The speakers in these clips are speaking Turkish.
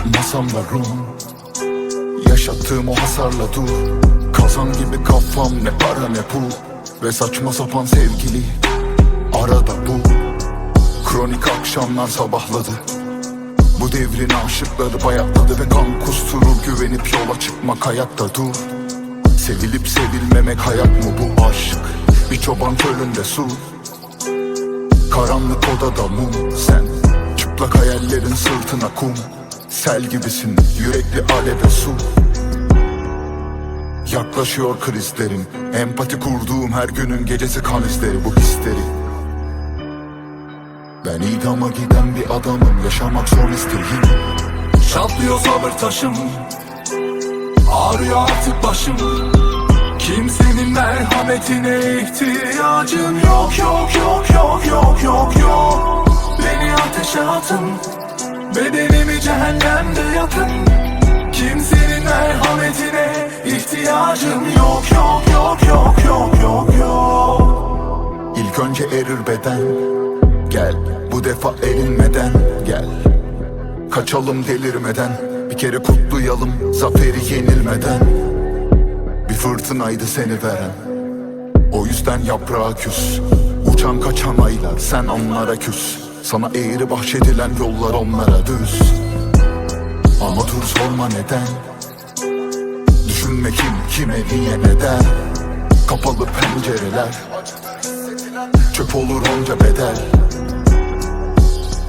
olmasam da Rum. Yaşattığım o hasarla dur. Kazan gibi kafam ne para ne pul Ve saçma sapan sevgili Arada bu. Kronik akşamlar sabahladı. Bu devrin aşıkları bayatladı Ve kan kusturur güvenip yola çıkmak ayakta dur. Sevilip sevilmemek hayat mı bu aşk? Bir çoban çölünde su. Karanlık odada mum. Sen Çıplak hayallerin sırtına kum Sel gibisin yürekli aleve su. Yaklaşıyor krizlerim Empati kurduğum her günün gecesi kan izleri bu hisleri Ben idama giden bir adamım Yaşamak son isteğim. Çatlıyor sabır taşım. Ağrıyor artık başım. Kimsenin merhametine ihtiyacım yok yok yok yok yok yok yok. Beni ateşe atın Bedenimi cehennemde yakın. Kimsenin merhametine ihtiyacım yok yok yok yok yok yok yok. İlk önce erir beden. Gel bu defa erinmeden. Gel Kaçalım delirmeden. Bir kere kutlayalım zaferi yenilmeden. Bir fırtınaydı seni veren. O yüzden yaprağa küs Uçan kaçan aylar sen onlara küs Sana eğri bahşedilen yollar onlara düz. Ama dur sorma neden? Düşünme kim kime niye neden? Kapalı pencereler Çöp olur onca bedel.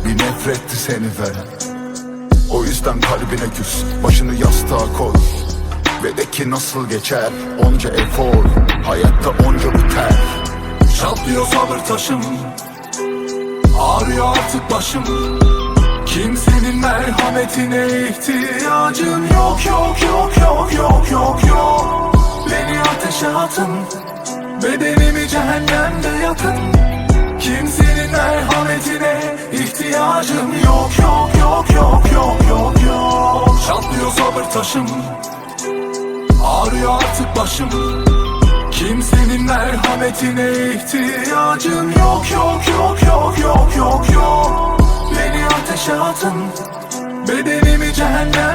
Bir nefretti seni veren O yüzden kalbine küs Başını yastığa koy. Ve de ki nasıl geçer Onca efor Hayatta onca biter. Çatlıyor sabır taşım artık başım Kimsenin merhametine ihtiyacım yok yok yok yok yok yok yok Beni ateşe atın Bedenimi cehennemde yakın Kimsenin merhametine ihtiyacım yok yok yok yok yok yok yok Çatlıyor sabır taşım Ağrıyor artık başım Kimsenin merhametine ihtiyacım yok yok yok Bedenimi